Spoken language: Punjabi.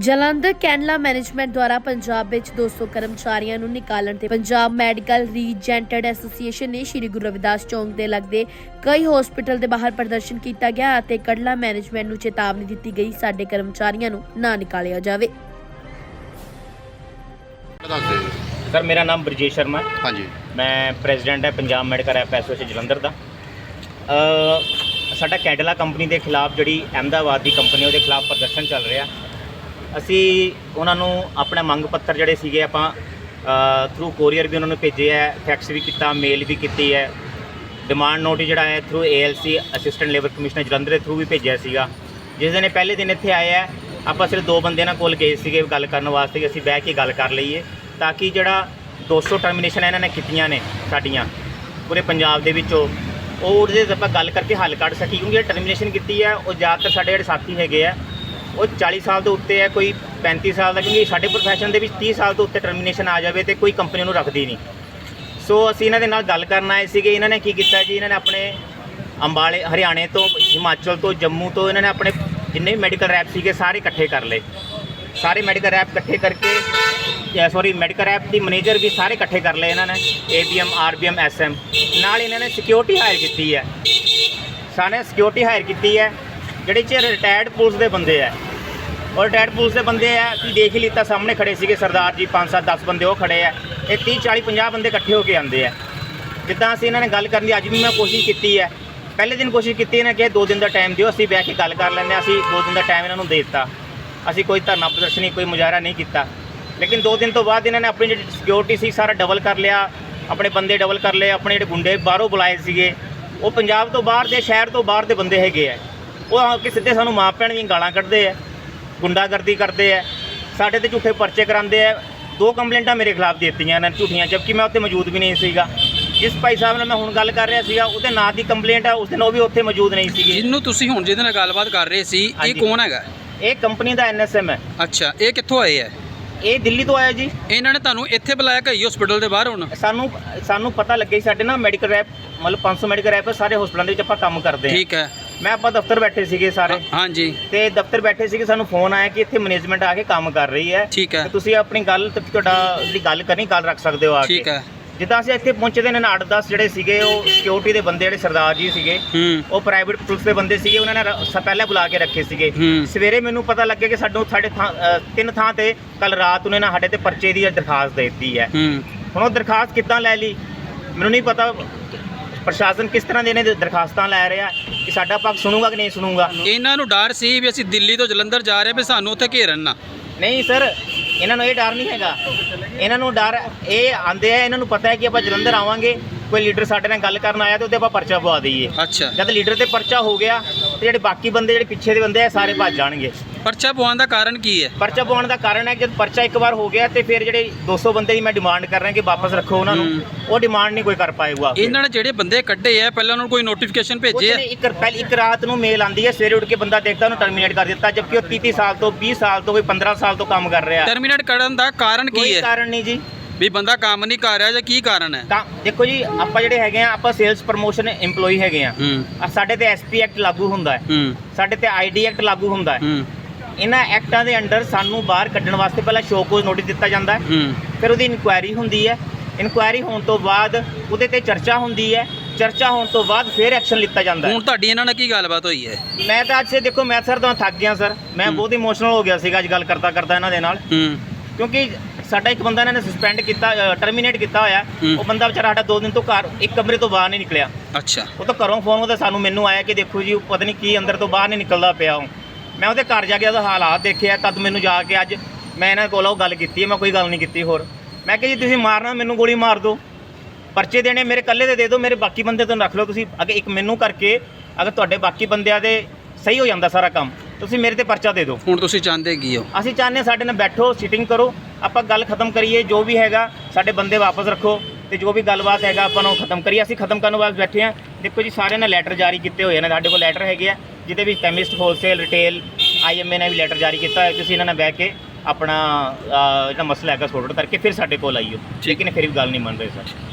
ਜਲੰਧਰ ਕੈਨਲਾ ਮੈਨੇਜਮੈਂਟ ਦੁਆਰਾ ਪੰਜਾਬ ਵਿੱਚ 200 ਕਰਮਚਾਰੀਆਂ ਨੂੰ ਨਿਕਾਲਣ ਤੇ ਪੰਜਾਬ ਮੈਡੀਕਲ ਰੀਜੈਂਟਡ ਐਸੋਸੀਏਸ਼ਨ ਨੇ ਸ਼੍ਰੀ ਗੁਰੂ ਰਵਿਦਾਸ ਚੌਂਕ ਦੇ ਲੱਗਦੇ ਕਈ ਹਸਪੀਟਲ ਦੇ ਬਾਹਰ ਪ੍ਰਦਰਸ਼ਨ ਕੀਤਾ ਗਿਆ ਅਤੇ ਕੈਨਲਾ ਮੈਨੇਜਮੈਂਟ ਨੂੰ ਚੇਤਾਵਨੀ ਦਿੱਤੀ ਗਈ ਸਾਡੇ ਕਰਮਚਾਰੀਆਂ ਨੂੰ ਨਾ ਨਿਕਾਲਿਆ ਜਾਵੇ। ਸਰ ਮੇਰਾ ਨਾਮ ਬਰਜੇਸ਼ ਸ਼ਰਮਾ। ਹਾਂਜੀ ਮੈਂ ਪ੍ਰੈਜ਼ੀਡੈਂਟ ਹੈ Punjab medical rep association Jalandhar ਦਾ ਅ, ਸਾਡਾ ਕੈਡਲਾ ਕੰਪਨੀ ਦੇ ਖਿਲਾਫ ਜਿਹੜੀ ਅਹਿਮਦਾਬਾਦ ਦੀ ਕੰਪਨੀ ਉਹਦੇ ਖਿਲਾਫ ਪ੍ਰਦਰਸ਼ਨ ਚੱਲ ਰਿਹਾ ਅਸੀਂ ਉਹਨਾਂ ਨੂੰ ਆਪਣਾ ਮੰਗ ਪੱਤਰ ਜਿਹੜੇ ਸੀਗੇ ਆਪਾਂ ਥਰੂ ਕੋਰੀਅਰ ਵੀ ਉਹਨਾਂ ਨੂੰ ਭੇਜੇ ਹੈ ਫੈਕਸ ਵੀ ਕੀਤਾ ਮੇਲ ਵੀ ਕੀਤੀ ਹੈ ਡਿਮਾਂਡ ਨੋਟਿਸ ਜਿਹੜਾ ਹੈ through ALC assistant labour commissioner Jalandhar ਦੇ ਥਰੂ ਵੀ ਭੇਜਿਆ ਸੀਗਾ। ਜਿਸ ਦਿਨ ਪਹਿਲੇ ਦਿਨ ਇੱਥੇ ਆਏ ਆ, ਆਪਾਂ ਸਿਰਫ ਦੋ ਬੰਦੇ ਨਾਲ ਕੋਲ ਗਏ ਸੀਗੇ ਗੱਲ ਕਰਨ ਵਾਸਤੇ ਕਿ ਅਸੀਂ ਬਹਿ ਕੇ ਗੱਲ ਕਰ ਲਈਏ, ਤਾਂ ਕਿ ਜਿਹੜਾ 200 ਟਰਮੀਨੇਸ਼ਨ ਇਹਨਾਂ ਨੇ ਕੀਤੀਆਂ ਨੇ ਸਾਡੀਆਂ, ਪੂਰੇ ਪੰਜਾਬ ਦੇ ਵਿੱਚੋਂ। ਉਹ ਉਹਦੇ ਤੇ ਆਪਾਂ ਗੱਲ ਕਰਕੇ ਹੱਲ ਕੱਢ ਸਕੀ ਕਿਉਂਕਿ ਇਹ ਟਰਮੀਨੇਸ਼ਨ ਕੀਤੀ ਹੈ ਉਹ ਜ਼ਿਆਦਾਤਰ ਸਾਡੇ ਜਿਹੜੇ ਸਾਥੀ ਹੈਗੇ ਆ ਉਹ 40 ਸਾਲ ਤੋਂ ਉੱਤੇ ਹੈ, ਕੋਈ 35 ਸਾਲ ਦਾ, ਕਿਉਂਕਿ ਸਾਡੇ ਪ੍ਰੋਫੈਸ਼ਨ ਦੇ ਵਿੱਚ 30 ਸਾਲ ਤੋਂ ਉੱਤੇ ਟਰਮੀਨੇਸ਼ਨ ਆ ਜਾਵੇ ਤੇ ਕੋਈ ਕੰਪਨੀ ਨੂੰ ਰੱਖਦੀ ਨਹੀਂ। ਸੋ ਅਸੀਂ ਇਹਨਾਂ ਦੇ ਨਾਲ ਗੱਲ ਕਰਨ ਆਏ ਸੀਗੇ। ਇਹਨਾਂ ਨੇ ਕੀ ਕੀਤਾ ਜੀ? ਇਹਨਾਂ ਨੇ ਆਪਣੇ ਅੰਬਾਲੇ, ਹਰਿਆਣੇ ਤੋਂ, ਹਿਮਾਚਲ ਤੋਂ, ਜੰਮੂ ਤੋਂ ਇਹਨਾਂ ਨੇ ਆਪਣੇ ਜਿੰਨੇ ਵੀ ਮੈਡੀਕਲ ਰੈਪ ਸੀਗੇ, ਸਾਰੇ ਇਕੱਠੇ ਕਰ ਲਏ। ਸਾਰੇ ਮੈਡੀਕਲ ਰੈਪ ਇਕੱਠੇ ਕਰਕੇ ਸੌਰੀ ਮੈਡੀਕਲ ਰੈਪ ਦੀ ਮੈਨੇਜਰ ਵੀ ਸਾਰੇ ਇਕੱਠੇ ਕਰ ਲਏ ਇਹਨਾਂ ਨੇ ਏਬੀਐਮ ਆਰਬੀਐਮ ਐਸਐਮ ਨਾਲ ਇਹਨਾਂ ਨੇ ਸਿਕਿਉਰਿਟੀ ਹਾਇਰ ਕੀਤੀ ਹੈ। ਸਾਰੇ ਸਿਕਿਉਰਿਟੀ ਹਾਇਰ ਕੀਤੀ ਹੈ, ਜਿਹੜੇ ਚ ਰਿਟਾਇਰਡ ਪੁਲਿਸ ਦੇ ਬੰਦੇ ਆ ਔਰ ਰਿਟਾਇਰਡ ਪੁਲਿਸ ਦੇ ਬੰਦੇ ਆ ਤੁਸੀਂ ਦੇਖ ਹੀ ਲਿੱਤਾ, ਸਾਹਮਣੇ ਖੜੇ ਸੀਗੇ ਸਰਦਾਰ ਜੀ 5 7 10 ਬੰਦੇ ਉਹ ਖੜੇ ਆ। ਇਹ 30 40 50 ਬੰਦੇ ਇਕੱਠੇ ਹੋ ਕੇ ਆਉਂਦੇ ਆ। ਜਿੱਦਾਂ ਅਸੀਂ ਇਹਨਾਂ ਨੇ ਗੱਲ ਕਰਨ ਦੀ ਅੱਜ ਵੀ ਮੈਂ ਕੋਸ਼ਿਸ਼ ਕੀਤੀ ਹੈ ਪਹਿਲੇ ਦਿਨ ਕੋਸ਼ਿਸ਼ ਕੀਤੀ ਇਹਨਾਂ ਕਿ ਦੋ ਦਿਨ ਦਾ ਟਾਈਮ ਦਿਓ, ਅਸੀਂ ਬਹਿ ਕੇ ਗੱਲ ਕਰ ਲੈਂਦੇ ਹਾਂ, ਅਸੀਂ ਦੋ ਦਿਨ ਦਾ ਟਾਈਮ ਇਹਨਾਂ ਨੂੰ ਦੇ ਦਿੱਤਾ। ਅਸੀਂ ਕੋਈ ਧਰਨਾ ਪ੍ਰਦਰਸ਼ਨੀ, ਕੋਈ ਮੁਜ਼ਾਹਰਾ ਨਹੀਂ ਕੀਤਾ। ਲੇਕਿਨ ਦੋ ਦਿਨ ਤੋਂ ਬਾਅਦ ਇਹਨਾਂ ਨੇ ਆਪਣੀ ਜਿਹੜੀ ਸਿਕਿਉਰਿਟੀ ਸੀ, ਸਾਰਾ ਡਬਲ ਕਰ ਲਿਆ, ਆਪਣੇ ਬੰਦੇ ਡਬਲ ਕਰ ਲਏ, ਆਪਣੇ ਜਿਹੜੇ ਗੁੰਡੇ ਬਾਹਰੋਂ ਬੁਲਾਏ ਸੀਗੇ। ਉਹ ਪੰਜਾਬ ਤੋਂ ਬਾਹਰ ਦੇ, ਸ਼ਹਿਰ ਤੋਂ ਬਾਹਰ ਦੇ ਬੰਦੇ ਹੈਗੇ ਆ। ਉਹ ਆ ਕੇ ਸਿੱਧੇ ਸਾਨੂੰ ਮਾਂ ਭੈਣ ਦੀਆਂ ਗਾਲਾਂ ਕੱਢਦੇ ਆ। ਗੁੰਡਾਗਰਦੀ ਕਰਦੇ ਆ। ਸਾਡੇ ਤੇ ਝੂਠੇ ਪਰਚੇ ਕਰਾਉਂਦੇ ਆ। ਦੋ ਕੰਪਲੇਂਟਾਂ ਮੇਰੇ ਖਿਲਾਫ ਦਿੱਤੀਆਂ ਇਹਨਾਂ ਨੇ ਝੂਠੀਆਂ ਜਦਕਿ ਮੈਂ ਉੱਥੇ ਮੌਜੂਦ ਵੀ ਨਹੀਂ ਸੀਗਾ। ਜਿਸ ਭਾਈ ਸਾਹਿਬ ਨਾਲ ਮੈਂ ਹੁਣ ਗੱਲ ਕਰ ਰਿਹਾ ਸੀਗਾ ਉਹਦੇ ਨਾਂ ਦੀ ਕੰਪਲੇਂਟ ਆ ਉਸ ਦਿਨ ਉਹ ਵੀ ਉੱਥੇ ਮੌਜੂਦ ਨਹੀਂ ਸੀਗੇ। ਜਿਹਨੂੰ ਤੁਸੀਂ ਹੁਣ ਜਿਹਦੇ ਨਾਲ ਗੱਲਬਾਤ ਕਰ ਰਹੇ ਸੀ ਇਹ ਹਾਂਜੀ। ਕੌਣ ਹੈਗਾ? ਇਹ ਕੰਪਨੀ ਦਾ ਐਨਐਸਐਮ ਹੈ। ਅੱਛਾ ਇਹ ਕਿੱਥੋਂ ਆਏ ਹੈ ਇਹ ਦਿੱਲੀ ਤੋਂ ਆਇਆ ਜੀ। ਇਹਨਾਂ ਨੇ ਤੁਹਾਨੂੰ ਇੱਥੇ ਬੁਲਾਇਆ ਕਈ ਹਸਪੀਟਲ ਦੇ ਬਾਹਰ ਹੁਣ? ਸਾਨੂੰ ਸਾਨੂੰ ਪਤਾ ਲੱਗਿਆ ਸੀ ਸਾਡੇ ਨਾ ਮੈਡੀਕਲ ਰੈਪ ਮਤਲਬ 500 ਮੈਡੀਕਲ ਰੈਪ ਸਾਰੇ ਹਸਪਤਾਲਾਂ ਦੇ ਵਿੱਚ ਆਪਾਂ ਕੰਮ ਕਰਦੇ ਹਾਂ ਠੀਕ ਹੈ। ਮੈਂ ਆਪਾਂ ਦਫ਼ਤਰ ਬੈਠੇ ਸੀਗੇ ਸਾਰੇ। ਹਾਂਜੀ। ਤੇ ਦਫ਼ਤਰ ਬੈਠੇ ਸੀਗੇ ਸਾਨੂੰ ਫੋਨ ਆਇਆ ਕਿ ਇੱਥੇ ਮੈਨੇਜਮੈਂਟ ਆ ਕੇ ਕੰਮ ਕਰ ਰਹੀ ਹੈ। ਠੀਕ ਹੈ। ਤੇ ਤੁਸੀਂ ਆਪਣੀ ਗੱਲ ਤੇ ਤੁਹਾਡਾ ਜਿਹੜੀ ਗੱਲ ਕਰਨੀ ਗੱਲ ਰੱਖ ਸਕਦੇ ਹੋ ਆ ਕੇ। ਠੀਕ ਹੈ। ਜਿੱਦਾਂ ਅਸੀਂ ਇੱਥੇ ਪਹੁੰਚਦੇ ਨੇ 8-10 ਜਿਹੜੇ ਸੀਗੇ ਉਹ ਸਿਕਿਉਰਿਟੀ ਦੇ ਬੰਦੇ ਜਿਹੜੇ ਸਰਦਾਰ ਜੀ ਸੀਗੇ ਹੂੰ। ਉਹ ਪ੍ਰਾਈਵੇਟ ਪੁਲਿਸ ਦੇ ਬੰਦੇ ਸੀਗੇ ਉਹਨਾਂ ਨੇ ਰ- ਸ- ਪਹਿਲਾਂ ਬੁਲਾ ਕੇ ਰੱਖੇ ਸੀਗੇ। ਹੂੰ। ਸਵੇਰੇ ਮੈਨੂੰ ਪਤਾ ਲੱਗਿਆ ਕਿ ਸਾਨੂੰ ਸਾਡੇ ਥਾਂ ਅ, ਤਿੰਨ ਥਾਂ ਤੇ ਕੱਲ ਰਾਤ ਉਹਨੇ ਨਾ ਸਾਡੇ ਤੇ ਪਰਚੇ ਦੀ ਦਰਖਾਸਤ ਦੇ ਦਿੱਤੀ ਹੈ। ਹੂੰ। ਹੁਣ ਉਹ ਦਰਖਾਸਤ ਕਿੱਦਾਂ ਲੈ ਲਈ? ਮੈਨੂੰ ਨਹੀਂ ਪਤਾ। ਪ੍ਰਸ਼ਾਸਨ ਕਿਸ ਤਰ੍ਹਾਂ ਦੇ ਨੇ ਦਰਖਾਸਤਾਂ ਲੈ ਰਿਹਾ ਕਿ ਸਾਡਾ ਪੱਖ ਸੁਣੂਗਾ ਕਿ ਨਹੀਂ ਸੁਣੂਗਾ? ਇਹਨਾਂ ਨੂੰ ਡਰ ਸੀ ਵੀ ਅਸੀਂ ਦਿੱਲੀ ਤੋਂ ਜਲੰਧਰ ਜਾ ਰਹੇ ਵੀ ਸਾਨੂੰ ਉੱਥੇ ਘੇਰਨ ਨਾ। ਨਹੀਂ ਸਰ ਇਹਨਾਂ ਨੂੰ ਇਹ ਡਰ ਨਹੀਂ ਹੈਗਾ। ਇਹਨਾਂ ਨੂੰ ਡਰ ਇਹ ਆਂਦੇ ਆ ਇਹਨਾਂ ਨੂੰ ਪਤਾ ਹੈ ਕਿ ਆਪਾਂ ਜਲੰਧਰ ਆਵਾਂਗੇ ਕੋਈ ਲੀਡਰ ਸਾਡੇ ਨਾਲ ਗੱਲ ਕਰਨ ਆਇਆ ਤੇ ਉਹਦੇ ਆਪਾਂ ਪਰਚਾ ਪਵਾ ਦਈਏ। ਅੱਛਾ। ਜਦ ਲੀਡਰ ਤੇ ਪਰਚਾ ਹੋ ਗਿਆ ਤੇ ਜਿਹੜੇ ਬਾਕੀ ਬੰਦੇ ਜਿਹੜੇ ਪਿੱਛੇ ਦੇ ਬੰਦੇ ਆ ਸਾਰੇ ਭੱਜ ਜਾਣਗੇ। ਪਰਚਾ ਪਵਾਉਣ ਦਾ ਕਾਰਨ ਕੀ ਹੈ? ਪਰਚਾ ਪਾਉਣ ਦਾ ਕਾਰਨ ਹੈ ਕਿ ਜਦ ਪਰਚਾ ਇੱਕ ਵਾਰ ਹੋ ਗਿਆ ਤੇ ਫਿਰ ਜਿਹੜੇ 200 ਬੰਦੇ ਦੀ ਮੈਂ ਡਿਮਾਂਡ ਕਰ ਰਿਹਾ ਕਿ ਵਾਪਸ ਰੱਖੋ ਉਹਨਾਂ ਨੂੰ। ਉਹ ਡਿਮਾਂਡ ਨਹੀਂ ਕੋਈ ਕਰ ਪਾਏਗਾ ਇਹਨਾਂ ਨੇ ਜਿਹੜੇ ਬੰਦੇ ਕੱਢੇ ਆ ਪਹਿਲਾਂ ਉਹਨਾਂ ਨੂੰ ਕੋਈ ਨੋਟੀਫਿਕੇਸ਼ਨ ਭੇਜੇ ਆ? ਇੱਕ ਪਹਿਲ ਇੱਕ ਰਾਤ ਨੂੰ ਮੇਲ ਆਂਦੀ ਹੈ ਸਵੇਰੇ ਉੱਠ ਕੇ ਬੰਦਾ ਦੇਖਦਾ ਉਹਨੂੰ ਟਰਮੀਨੇਟ ਕਰ ਦਿੱਤਾ ਜਦਕਿ ਉਹ 30 30 ਸਾਲ ਤੋਂ 20 ਸਾਲ ਤੋਂ ਕੋਈ 15 ਸਾਲ ਤੋਂ ਕੰਮ ਕਰ ਰਿਹਾ। ਟਰਮੀਨੇਟ ਕਰਨ ਦਾ ਕਾਰਨ ਕੀ ਕੋਈ ਹੈ? ਕਾਰਨ ਨਹੀਂ ਜੀ। ਵੀ ਬੰਦਾ ਕੰਮ ਨਹੀਂ ਕਰ ਰਿਹਾ ਜਾਂ ਕੀ ਕਾਰਨ ਹੈ? ਤਾਂ ਦੇਖੋ ਜੀ ਆਪਾਂ ਜਿਹੜੇ ਹੈਗੇ ਆ ਆਪਾਂ ਸੇਲਸ ਪ੍ਰਮੋਸ਼ਨ EMPLOYE ਹੈਗੇ ਆ। ਹੂੰ। ਆ ਸਾਡੇ ਤੇ ਐਸਪੀ ਐਕਟ ਲਾਗੂ ਹੁੰਦਾ ਹੈ। ਹੂੰ। ਸਾਡੇ ਤੇ ਆਈਡੀ ਐਕਟ ਲਾਗੂ ਹੁੰਦਾ ਹੈ। ਹੂੰ। ਇਹਨਾਂ ਐਕਟਾਂ ਦੇ ਅੰਡਰ ਸਾਨੂੰ ਬਾਹਰ ਕੱਢਣ ਵਾਸਤੇ ਪਹਿਲਾਂ ਸ਼ੋਕੋਜ਼ ਨੋਟਿਸ ਦਿੱਤਾ ਜਾਂਦਾ ਹੈ। ਫਿਰ ਉਹਦੀ ਇਨਕੁਆਇਰੀ ਹੁੰਦੀ ਹੈ। ਇਨਕੁਆਇਰੀ ਹੋਣ ਤੋਂ ਬਾਅਦ ਉਹਦੇ ਤੇ ਚਰਚਾ ਹੁੰਦੀ ਹੈ। ਚਰਚਾ ਹੋਣ ਤੋਂ ਬਾਅਦ ਫਿਰ ਐਕਸ਼ਨ ਲਿੱਤਾ ਜਾਂਦਾ ਹੈ। ਹੁਣ ਤੁਹਾਡੀ ਇਹਨਾਂ ਨਾਲ ਕੀ ਗੱਲਬਾਤ ਹੋਈ ਹੈ? ਮੈਂ ਤਾਂ ਅੱਜ ਸੇ ਦੇਖੋ ਮੈਂ ਸਰ ਤਾਂ ਥੱਕ ਗਿਆ ਸਰ ਮੈਂ। ਬਹੁਤ ਇਮੋਸ਼ਨਲ ਹੋ ਗਿਆ ਸੀਗਾ ਅੱਜ ਗੱਲ ਕਰਦਾ ਕਰਦਾ ਇਹਨਾਂ ਦੇ ਨਾਲ। ਕਿਉਂਕਿ ਸਾਡਾ ਇੱਕ ਬੰਦਾ ਇਹਨਾਂ ਨੇ ਸਸਪੈਂਡ ਕੀਤਾ ਟਰਮੀਨੇਟ ਕੀਤਾ ਹੋਇਆ। ਉਹ ਬੰਦਾ ਵਿਚਾਰਾ ਸਾਡਾ 2 ਦਿਨ ਤੋਂ ਘਰ ਇੱਕ ਕਮਰੇ ਤੋਂ ਬਾਹਰ ਨਹੀਂ ਨਿਕਲਿਆ। ਅੱਛਾ। ਉਹ ਤਾਂ ਘਰੋਂ ਫੋਨ ਉਹਦਾ ਸਾਨੂੰ ਮੈਨੂੰ ਆਇਆ ਕਿ ਦੇਖੋ ਜੀ ਪਤਾ ਨਹੀਂ ਕੀ ਅੰਦਰ ਤੋਂ ਬਾਹਰ ਨਹੀਂ ਨਿਕਲਦਾ ਪਿਆ ਉਹ। ਮੈਂ ਉਹਦੇ ਘਰ ਜਾ ਕੇ ਉਹਦਾ ਹਾਲਾਤ ਦੇਖਿਆ ਤਦ ਮੈਨੂੰ ਜਾ ਕੇ ਅੱਜ ਮੈਂ ਇਹਨਾਂ ਕੋਲ ਉਹ ਗੱਲ ਕੀਤੀ ਹੈ ਮੈਂ ਕੋਈ ਗੱਲ ਨਹੀਂ ਕੀਤੀ ਹੋਰ। ਮੈਂ ਕਿਹਾ ਜੀ ਤੁਸੀਂ ਮਾਰਨਾ ਮੈਨੂੰ ਗੋਲੀ ਮਾਰ ਦਿਓ। ਪਰਚੇ ਦੇਣੇ ਮੇਰੇ ਇਕੱਲੇ ਦੇ ਦੇ ਦਿਓ ਮੇਰੇ ਬਾਕੀ ਬੰਦੇ ਤੋਂ ਰੱਖ ਲਓ। ਤੁਸੀਂ ਅਗੇ ਇੱਕ ਮੈਨੂੰ ਕਰਕੇ ਅਗਰ ਤੁਹਾਡੇ ਬਾਕੀ ਬੰਦਿਆਂ ਦੇ ਸਹੀ ਹੋ ਜਾਂਦਾ ਸਾਰਾ ਕੰਮ ਤੁਸੀਂ ਮੇਰੇ ਤੇ ਪਰਚਾ ਦੇ ਦਿਓ। ਹੁਣ ਤੁਸੀਂ ਚਾਹੁੰਦੇ ਕੀ ਹੋ? ਅਸੀਂ ਚਾਹੁੰਦੇ ਸਾਡੇ ਨਾਲ ਬੈਠੋ ਸੀਟਿੰਗ ਕਰੋ ਆਪਾਂ ਗੱਲ ਖਤਮ ਕਰੀਏ ਜੋ ਵੀ ਹੈਗਾ ਸਾਡੇ ਬੰਦੇ ਵਾਪਸ ਰੱਖੋ। ਤੇ ਜੋ ਵੀ ਗੱਲਬਾਤ ਹੈਗਾ ਆਪਾਂ ਨੂੰ ਖਤਮ ਕਰੀਏ ਅਸੀਂ ਖਤਮ ਕਰਨ ਵਾਸਤੇ ਬੈਠੇ ਹਾਂ। ਦੇਖੋ ਜੀ ਸਾਰਿਆਂ ਨੇ ਲੈਟਰ ਜਾਰੀ ਕੀਤੇ ਹੋਏ ਨੇ ਸਾਡੇ ਕੋਲ ਲੈਟਰ ਹੈਗੇ ਆ ਜਿਹਦੇ ਵਿੱਚ ਕੈਮਿਸਟ ਹੋਲਸੇਲ ਰਿਟੇਲ ਆਈਐਮਏ ਨੇ ਵੀ ਲੈਟਰ ਜਾਰੀ ਕੀਤਾ ਹੈ ਤੁਸੀਂ ਇਹਨਾਂ ਨਾਲ ਬਹਿ ਕੇ ਆਪਣਾ ਜਿਹੜਾ ਮਸਲਾ ਹੈਗਾ ਸੋਰਟ ਕਰਕੇ ਫਿਰ ਸਾਡੇ ਕੋਲ ਆਈਓ। ਲੇਕਿਨ ਫਿਰ ਵੀ ਗੱਲ ਨਹੀਂ ਮੰਨ ਰਹੇ ਸਰ